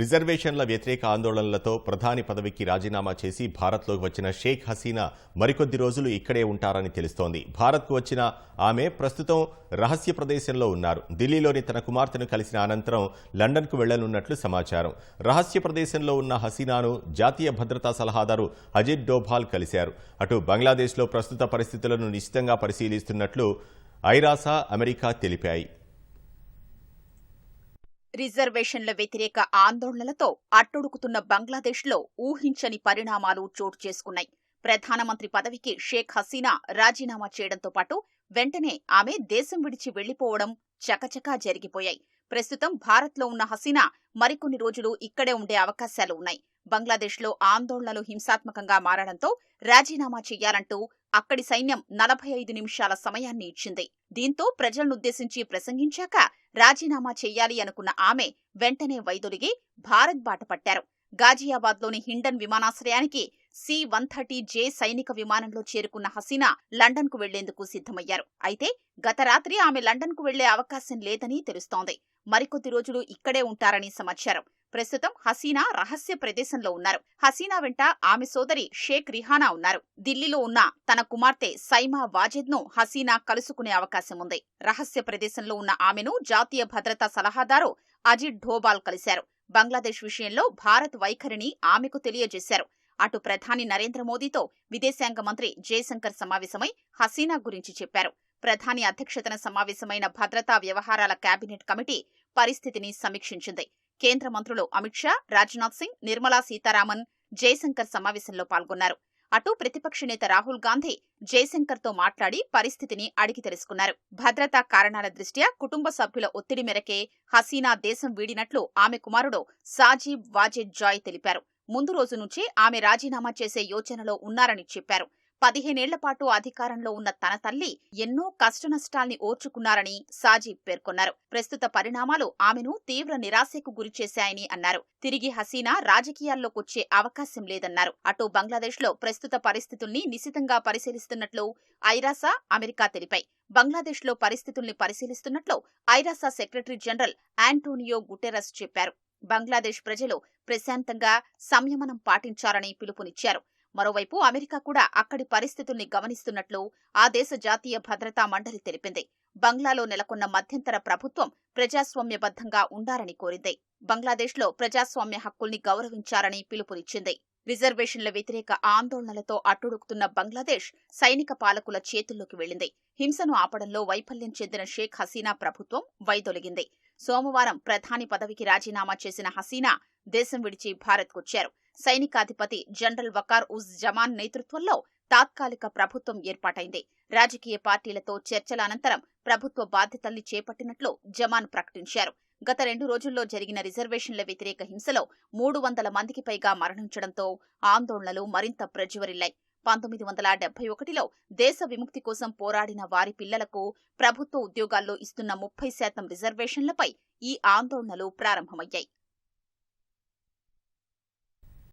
రిజర్వేషన్ల వ్యతిరేక ఆందోళనలతో ప్రధాని పదవికి రాజీనామా చేసి భారత్లోకి వచ్చిన షేక్ హసీనా మరికొద్ది రోజులు ఇక్కడే ఉంటారని తెలుస్తోంది. భారత్కు వచ్చిన ఆమె ప్రస్తుతం రహస్య ప్రదేశంలో ఉన్నారు. ఢిల్లీలోని తన కుమార్తెను కలిసిన అనంతరం లండన్కు వెళ్ళనున్నట్లు సమాచారం. రహస్య ప్రదేశంలో ఉన్న హసీనాను జాతీయ భద్రతా సలహాదారు అజిత్ డోభాల్ కలిశారు. అటు బంగ్లాదేశ్లో ప్రస్తుత పరిస్థితులను నిశ్చితంగా పరిశీలిస్తున్నట్లు ఐరాసా అమెరికా తెలిపాయి. రిజర్వేషన్ల వ్యతిరేక ఆందోళనలతో అట్టుడుకుతున్న బంగ్లాదేశ్లో ఊహించని పరిణామాలు చోటు చేసుకున్నాయి. ప్రధానమంత్రి పదవికి షేక్ హసీనా రాజీనామా చేయడంతో పాటు వెంటనే ఆమె దేశం విడిచి వెళ్ళిపోవడం చకచకా జరిగిపోయాయి. ప్రస్తుతం భారత్లో ఉన్న హసీనా మరికొన్ని రోజులు ఇక్కడే ఉండే అవకాశాలు ఉన్నాయి. బంగ్లాదేశ్లో ఆందోళనలు హింసాత్మకంగా మారడంతో రాజీనామా చేయాలంటూ అక్కడి సైన్యం నలభై ఐదు నిమిషాల సమయాన్ని ఇచ్చింది. దీంతో ప్రజలనుద్దేశించి ప్రసంగించాక రాజీనామా చెయ్యాలి అనుకున్న ఆమె వెంటనే వైదొలిగి భారత్ బాట పట్టారు. గాజియాబాద్లోని హిండన్ విమానాశ్రయానికి సి వన్ థర్టీ జే సైనిక విమానంలో చేరుకున్న హసీనా లండన్కు వెళ్ళేందుకు సిద్ధమయ్యారు. అయితే గత రాత్రి ఆమె లండన్కు వెళ్ళే అవకాశం లేదని తెలుస్తోంది. మరికొద్ది రోజులు ఇక్కడే ఉంటారని సమాచారం. ప్రస్తుతం హసీనా రహస్య ప్రదేశంలో ఉన్నారు. హసీనా వెంట ఆమె సోదరి షేక్ రిహానా ఉన్నారు. ఢిల్లీలో ఉన్న తన కుమార్తె సైమా వాజిద్ను హసీనా కలుసుకునే అవకాశం ఉంది. రహస్య ప్రదేశంలో ఉన్న ఆమెను జాతీయ భద్రతా సలహాదారు అజిత్ ఢోబాల్ కలిశారు. బంగ్లాదేశ్ విషయంలో భారత్ వైఖరిని ఆమెకు తెలియజేశారు. అటు ప్రధాని నరేంద్ర మోదీతో విదేశాంగ మంత్రి జయశంకర్ సమావేశమై హసీనా గురించి చెప్పారు. ప్రధాని అధ్యక్షతన సమావేశమైన భద్రతా వ్యవహారాల కేబినెట్ కమిటీ పరిస్థితిని సమీక్షించింది. కేంద్ర మంత్రులు అమిత్ షా రాజ్నాథ్ సింగ్ నిర్మలా సీతారామన్ జయశంకర్ సమావేశంలో పాల్గొన్నారు. అటు ప్రతిపక్ష నేత రాహుల్ గాంధీ జయశంకర్తో మాట్లాడి పరిస్థితిని అడిగి తెలుసుకున్నారు. భద్రతా కారణాల దృష్ట్యా కుటుంబ సభ్యుల ఒత్తిడి మేరకే హసీనా దేశం వీడినట్లు ఆమె కుమారుడు సాజీబ్ వాజెద్ జాయ్ తెలిపారు. ముందు రోజు నుంచే ఆమె రాజీనామా చేసే యోచనలో ఉన్నారని చెప్పారు. పదిహేనేళ్ళ పాటు అధికారంలో ఉన్న తన తల్లి ఎన్నో కష్టనష్టాల్ని ఓర్చుకున్నారని సాజీబ్ పేర్కొన్నారు. ప్రస్తుత పరిణామాలు ఆమెను తీవ్ర నిరాశకు గురిచేశాయని అన్నారు. తిరిగి హసీనా రాజకీయాల్లోకొచ్చే అవకాశం లేదన్నారు. అటు బంగ్లాదేశ్లో ప్రస్తుత పరిస్థితుల్ని నిశితంగా పరిశీలిస్తున్నట్లు ఐరాసా అమెరికా తెలిపాయి. బంగ్లాదేశ్లో పరిస్థితుల్ని పరిశీలిస్తున్నట్లు ఐరాసా సెక్రటరీ జనరల్ ఆంటోనియో గుటెరస్ చెప్పారు. బంగ్లాదేశ్ ప్రజలు ప్రశాంతంగా సంయమనం పాటించాలని పిలుపునిచ్చారు. మరోవైపు అమెరికా కూడా అక్కడి పరిస్థితుల్ని గమనిస్తున్నట్లు ఆ దేశ జాతీయ భద్రతా మండలి తెలిపింది. బంగ్లాలో నెలకొన్న మధ్యంతర ప్రభుత్వం ప్రజాస్వామ్యబద్ధంగా ఉండాలని కోరింది. బంగ్లాదేశ్లో ప్రజాస్వామ్య హక్కుల్ని గౌరవించాలని పిలుపునిచ్చింది. రిజర్వేషన్ల వ్యతిరేక ఆందోళనలతో అట్టుడుకుతున్న బంగ్లాదేశ్ సైనిక పాలకుల చేతుల్లోకి వెళ్ళింది హింసను ఆపడంలో వైఫల్యం చెందిన షేక్ హసీనా ప్రభుత్వం వైదొలిగింది. సోమవారం ప్రధాని పదవికి రాజీనామా చేసిన హసీనా దేశం విడిచి భారత్కొచ్చారు. సైనికాధిపతి జనరల్ వకార్ ఉజ్ జమాన్ నేతృత్వంలో తాత్కాలిక ప్రభుత్వం ఏర్పాటైంది. రాజకీయ పార్టీలతో చర్చల అనంతరం ప్రభుత్వ బాధ్యతల్ని చేపట్టినట్లు జమాన్ ప్రకటించారు. గత రెండు రోజుల్లో జరిగిన రిజర్వేషన్ల వ్యతిరేక హింసలో మూడు వందల మందికి పైగా మరణించడంతో ఆందోళనలు మరింత ప్రజ్వరిల్లాయి. పంతొమ్మిది వందల డెబ్బై ఒకటిలో దేశ విముక్తి కోసం పోరాడిన వారి పిల్లలకు ప్రభుత్వ ఉద్యోగాల్లో ఇస్తున్న ముప్పై శాతం రిజర్వేషన్లపై ఈ ఆందోళనలు ప్రారంభమయ్యాయి.